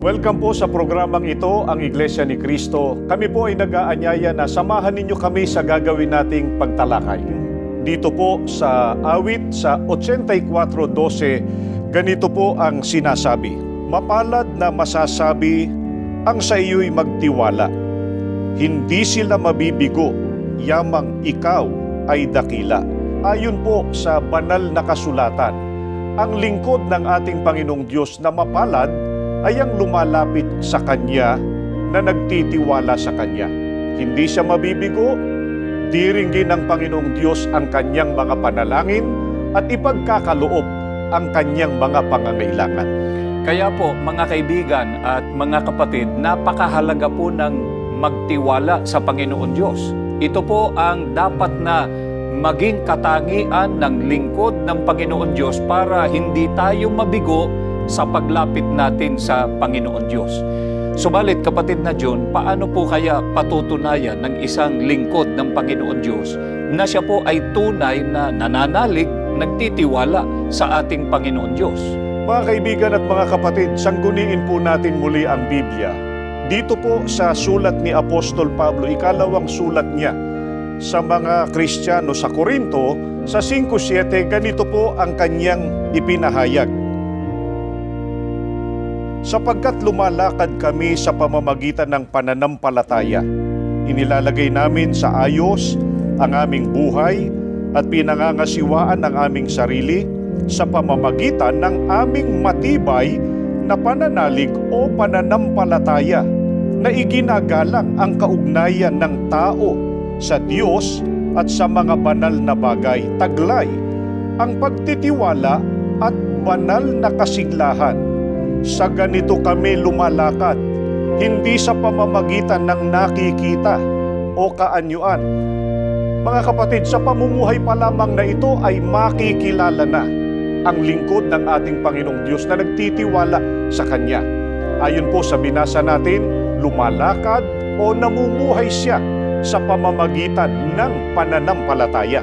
Welcome po sa programang ito, ang Iglesia ni Cristo. Kami po ay nag-aanyaya na samahan ninyo kami sa gagawin nating pagtalakay. Dito po sa awit sa 84.12, ganito po ang sinasabi. Mapalad na masasabi ang sa iyo'y magtiwala. Hindi sila mabibigo, yamang ikaw ay dakila. Ayon po sa banal na kasulatan, ang lingkod ng ating Panginoong Diyos na mapalad ay ang lumalapit sa Kanya na nagtitiwala sa Kanya. Hindi siya mabibigo, diringgin ng Panginoong Diyos ang Kanyang mga panalangin at ipagkakaloob ang Kanyang mga pangangailangan. Kaya po mga kaibigan at mga kapatid, napakahalaga po ng magtiwala sa Panginoon Diyos. Ito po ang dapat na maging katangian ng lingkod ng Panginoon Diyos para hindi tayo mabigo sa paglapit natin sa Panginoon Diyos. Subalit kapatid na John, paano po kaya patutunayan ng isang lingkod ng Panginoon Diyos na siya po ay tunay na nananalig, nagtitiwala sa ating Panginoon Diyos? Mga kaibigan at mga kapatid, sangguniin po natin muli ang Biblia. Dito po sa sulat ni Apostol Pablo, ikalawang sulat niya sa mga Kristiyano sa Korinto, sa 5.7, ganito po ang kanyang ipinahayag. Sapagkat lumalakad kami sa pamamagitan ng pananampalataya, inilalagay namin sa ayos ang aming buhay at pinangangasiwaan ang aming sarili sa pamamagitan ng aming matibay na pananalig o pananampalataya na iginagalang ang kaugnayan ng tao sa Diyos at sa mga banal na bagay taglay ang pagtitiwala at banal na kasiglahan. Sa ganito kami lumalakad, hindi sa pamamagitan ng nakikita o kaanyuan. Mga kapatid, sa pamumuhay pa lamang na ito ay makikilala na ang lingkod ng ating Panginoong Diyos na nagtitiwala sa Kanya. Ayon po sa binasa natin, lumalakad o namumuhay siya sa pamamagitan ng pananampalataya.